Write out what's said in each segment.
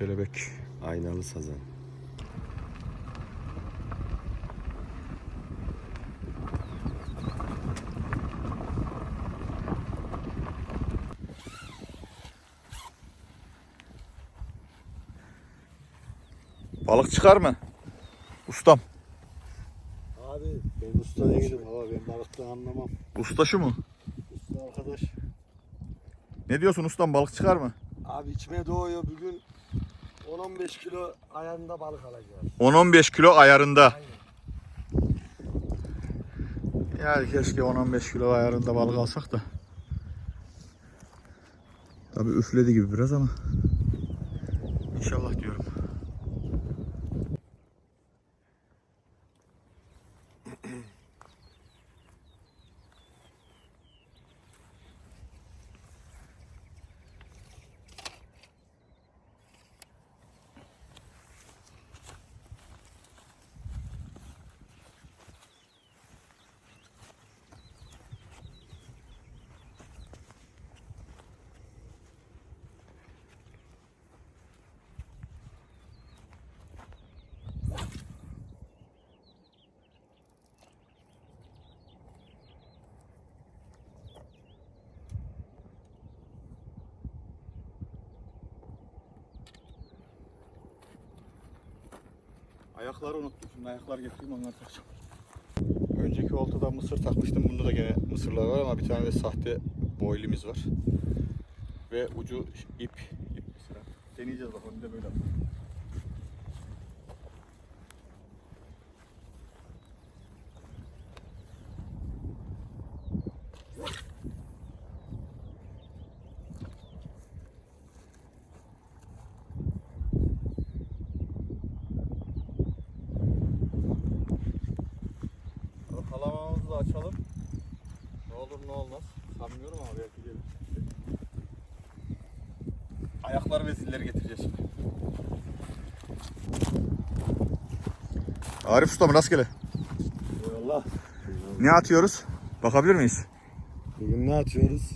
kelebek. Aynalı sazan. Balık çıkar mı? Ustam. Abi ben usta değilim ama ben balıktan anlamam. Usta şu mu? Usta arkadaş. Ne diyorsun ustam balık çıkar mı? Abi içime doğuyor bugün 10-15 kilo ayağında balık alacağız. 10-15 kilo ayarında. Aynen. Ya keşke 10-15 kilo ayarında balık alsak da. Tabii üfledi gibi biraz ama. İnşallah diyorum. Ayakları unuttum. Şimdi ayaklar getireyim onları takacağım. Önceki oltada mısır takmıştım. Bunda da gene mısırlar var ama bir tane de sahte boylimiz var. Ve ucu ip. ip. Deneyeceğiz bakalım bir de böyle. yapalım. Kalamamızı da açalım. Ne olur ne olmaz. Sanmıyorum ama belki gelir. Ayaklar ve zilleri getireceğiz şimdi. Arif Usta mı rastgele? Eyvallah. Ne atıyoruz? Bakabilir miyiz? Bugün ne atıyoruz?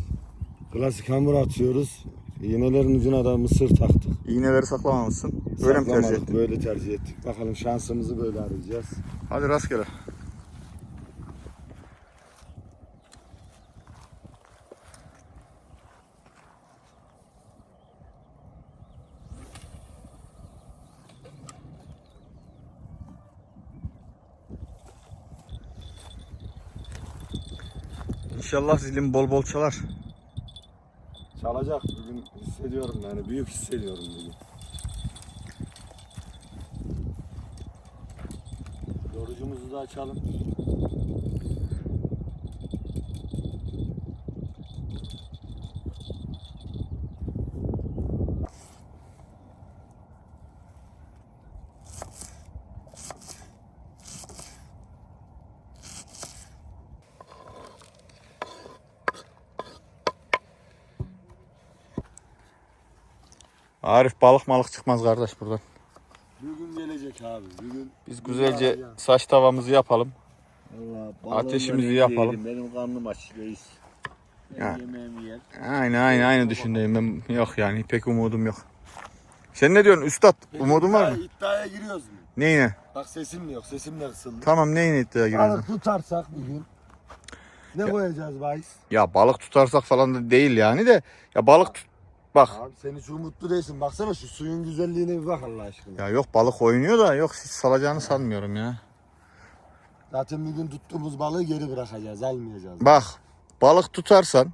Klasik hamur atıyoruz. İğnelerin ucuna da mısır taktık. İğneleri saklamamışsın. Öyle mi tercih Saklamadık, ettin? Böyle tercih ettik. Bakalım şansımızı böyle arayacağız. Hadi rastgele. İnşallah zilim bol bol çalar. Çalacak bugün hissediyorum yani büyük hissediyorum bugün. Yorucumuzu da açalım. Arif balık malık çıkmaz kardeş buradan. Bugün gelecek abi. Bugün Biz güzelce saç tavamızı yapalım. Vallahi Ateşimizi yapalım. Benim karnım aç reis. Ya. Aynı aynı aynı düşündüğüm ben yok yani pek umudum yok. Sen ne diyorsun üstad? Umudun var mı? İddiaya- giriyoruz mu? Neyine? Bak sesim yok. Sesim de kısıldı. Tamam neyine iddiaya giriyorsun? Balık tutarsak bugün ne koyacağız bahis? Ya balık tutarsak falan da değil yani de ya balık tut- bak Abi sen hiç umutlu değilsin. Baksana şu suyun güzelliğine bir bak Allah aşkına. ya yok balık oynuyor da yok hiç salacağını sanmıyorum ya. Zaten bugün tuttuğumuz balığı geri bırakacağız. Almayacağız. Bak balık tutarsan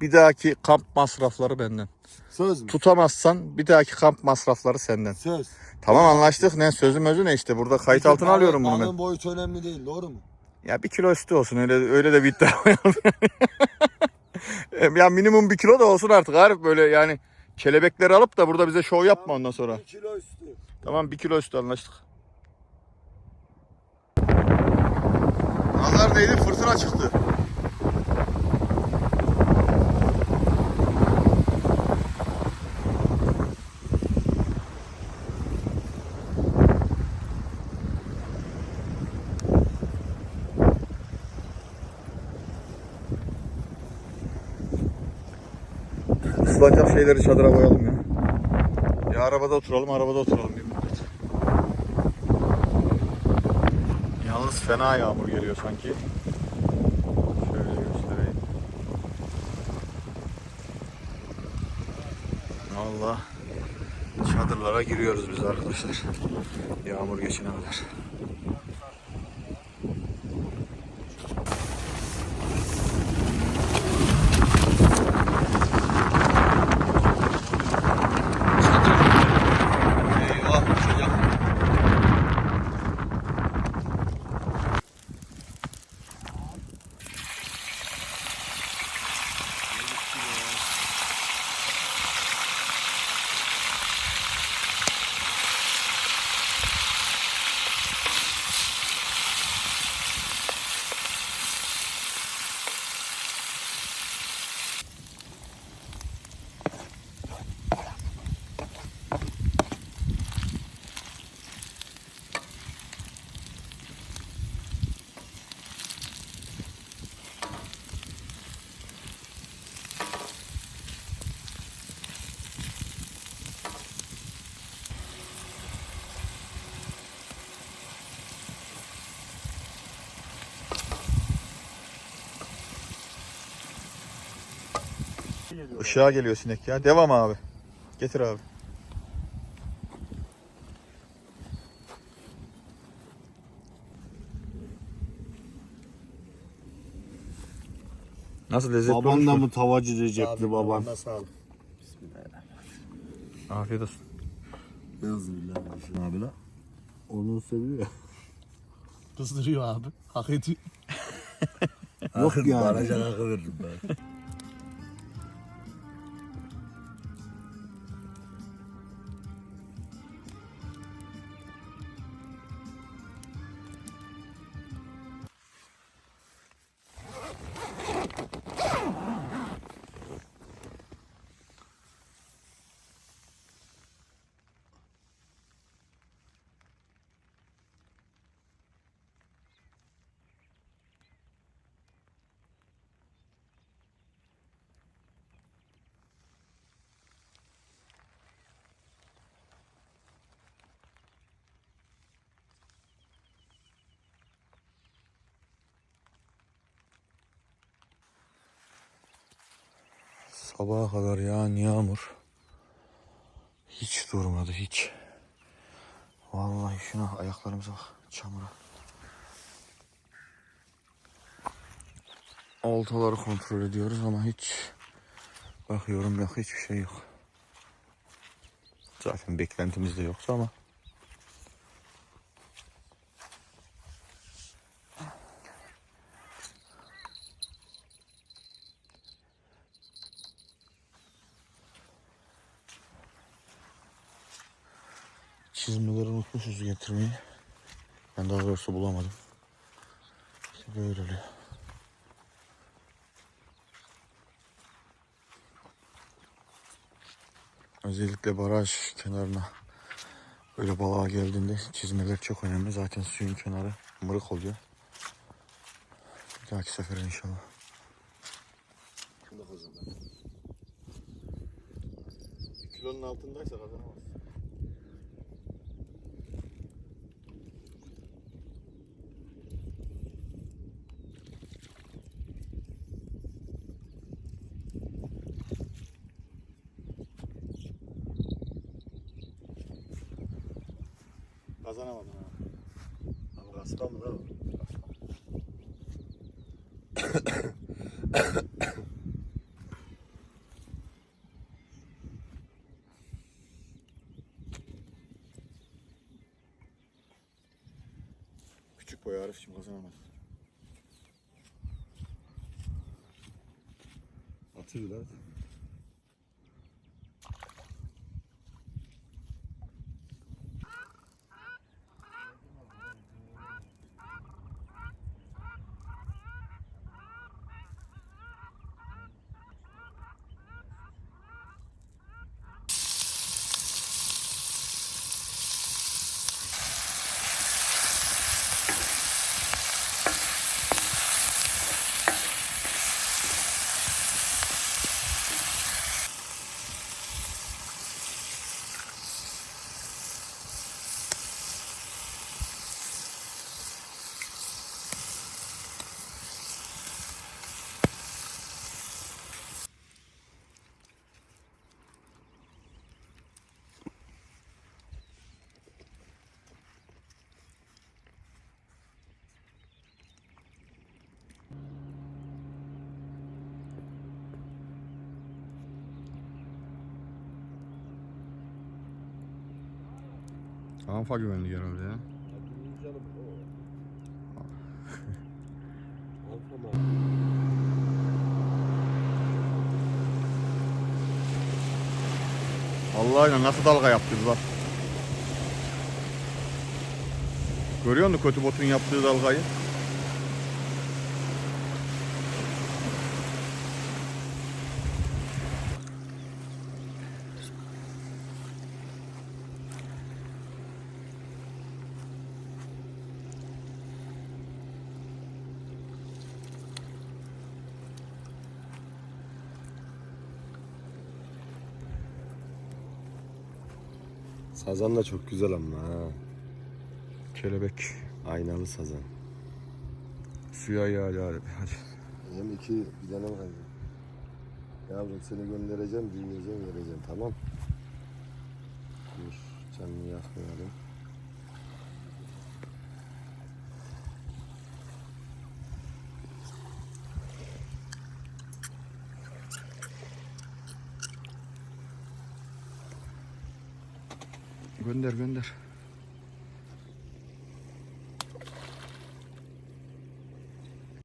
bir dahaki kamp masrafları benden. Söz mü? Tutamazsan bir dahaki kamp masrafları senden. Söz. Tamam anlaştık ne sözüm özü ne işte burada kayıt altına Balık- alıyorum bunu ben. Balığın boyutu önemli değil. Doğru mu? Ya bir kilo üstü olsun öyle öyle de bir iddia. ya minimum bir kilo da olsun artık Arif böyle yani kelebekleri alıp da burada bize şov yapma ondan sonra. Bir kilo üstü. Tamam bir kilo üstü anlaştık. Nazar değdi fırtına çıktı. Islanacak şeyleri çadıra koyalım ya. Ya arabada oturalım, arabada oturalım bir müddet. Yalnız fena yağmur geliyor sanki. Şöyle göstereyim. Valla çadırlara giriyoruz biz arkadaşlar. Yağmur geçene kadar. Işığa geliyor sinek ya. Devam abi. Getir abi. Nasıl lezzetli Baban da mı tavacı Recep'li baban? Sağ ol. Afiyet olsun. Bismillahirrahmanirrahim abi la. Onu seviyor. Kızdırıyor abi. Hak ediyor. Yok yani. Bana hakkı veririm ben. Sabaha kadar yağan yağmur hiç durmadı hiç. Vallahi şuna ayaklarımıza bak çamura. Oltaları kontrol ediyoruz ama hiç bakıyorum yok hiçbir şey yok. Zaten beklentimiz de yoktu ama. Çizmeleri unutmuşuz getirmeyi. Ben daha doğrusu bulamadım. İşte böyle oluyor. Özellikle baraj kenarına böyle balığa geldiğinde çizmeler çok önemli. Zaten suyun kenarı mırık oluyor. Bir dahaki sefere inşallah. Kilonun altındaysa kazanamaz. Kazanamadın ha. Ama kaspa mı lan? Küçük boy Arif için kazanamaz. Atıyor lan. Kanfa güvenli herhalde ya. Vallahi nasıl dalga yaptınız bak. Görüyor musun kötü botun yaptığı dalgayı? Sazan da çok güzel ama ha. Kelebek. Aynalı sazan. Suya ya hadi. hadi. Hem iki bir tane var. Yavrum seni göndereceğim, büyüyeceğim, vereceğim tamam. Dur, canını yakmayalım. Gönder gönder.